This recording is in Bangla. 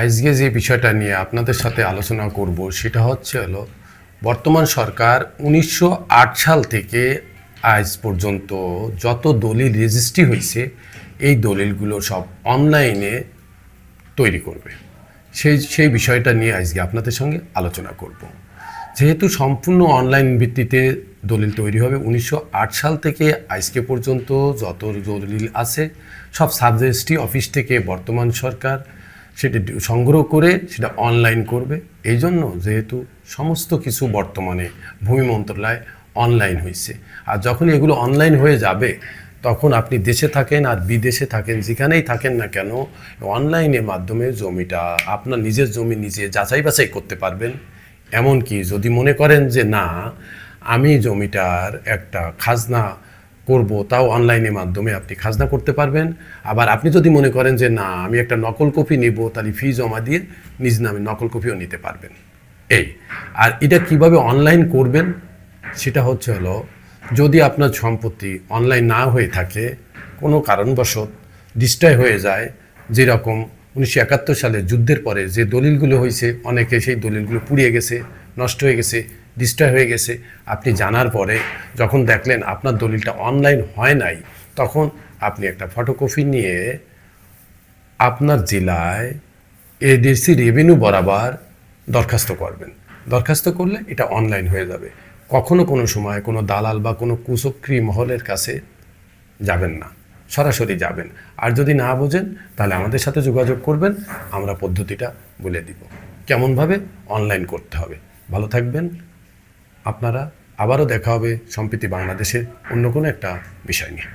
আজকে যে বিষয়টা নিয়ে আপনাদের সাথে আলোচনা করব সেটা হচ্ছে হলো, বর্তমান সরকার উনিশশো আট সাল থেকে আজ পর্যন্ত যত দলিল রেজিস্ট্রি হয়েছে, এই দলিলগুলো সব অনলাইনে তৈরি করবে। সেই সেই বিষয়টা নিয়ে আজকে আপনাদের সঙ্গে আলোচনা করব। যেহেতু সম্পূর্ণ অনলাইন ভিত্তিতে দলিল তৈরি হবে, উনিশশো আট সাল থেকে আজকে পর্যন্ত যত দলিল আছে, সব সাব রেজিস্ট্রি অফিস থেকে বর্তমান সরকার সেটি সংগ্রহ করে সেটা অনলাইন করবে। এই জন্য যেহেতু সমস্ত কিছু বর্তমানে ভূমি মন্ত্রণালয় অনলাইন হয়েছে। আর যখন এগুলো অনলাইন হয়ে যাবে, তখন আপনি দেশে থাকেন আর বিদেশে থাকেন, যেখানেই থাকেন না কেন অনলাইনের মাধ্যমে জমিটা আপনার নিজের জমি নিজে যাচাই বাছাই করতে পারবেন। এমনকি যদি মনে করেন যে না, আমি জমিটার একটা খাজনা করব, তাও অনলাইনের মাধ্যমে আপনি খাজনা করতে পারবেন। আবার আপনি যদি মনে করেন যে, না, আমি একটা নকল কপি নেব, তাহলে ফি জমা দিয়ে নিজ নামে নকল কপিও নিতে পারবেন। এই, আর এটা কীভাবে অনলাইন করবেন? সেটা হচ্ছে হলো, যদি আপনার সম্পত্তি অনলাইন না হয়ে থাকে, কোনো কারণবশত ডিস্ট্রয় হয়ে যায়। যেরকম উনিশশো একাত্তর সালে যুদ্ধের পরে যে দলিলগুলো হয়েছে অনেকে সেই দলিলগুলো পুড়িয়ে গেছে, নষ্ট হয়ে গেছে। ডিস্ট্রয় হয়ে গেছে। আপনি জানার পরে যখন দেখলেন আপনার দলিলটা অনলাইন হয় নাই, তখন আপনি একটা ফটোকপি নিয়ে আপনার জেলায় এডিসি রেভিনিউ বরাবর দরখাস্ত করবেন। দরখাস্ত করলে এটা অনলাইন হয়ে যাবে। কখনো কোনো সময় কোনো দালাল বা কোনো কুচক্রি মহলের কাছে যাবেন না, সরাসরি যাবেন। আর যদি না বোঝেন, তাহলে আমাদের সাথে যোগাযোগ করবেন, আমরা পদ্ধতিটা বলে দিব। কেমনভাবে? অনলাইন করতে হবে। ভালো থাকবেন আপনারা আবারও দেখা হবে সম্প্রীতি বাংলাদেশের অন্য কোনো একটা বিষয় নিয়ে।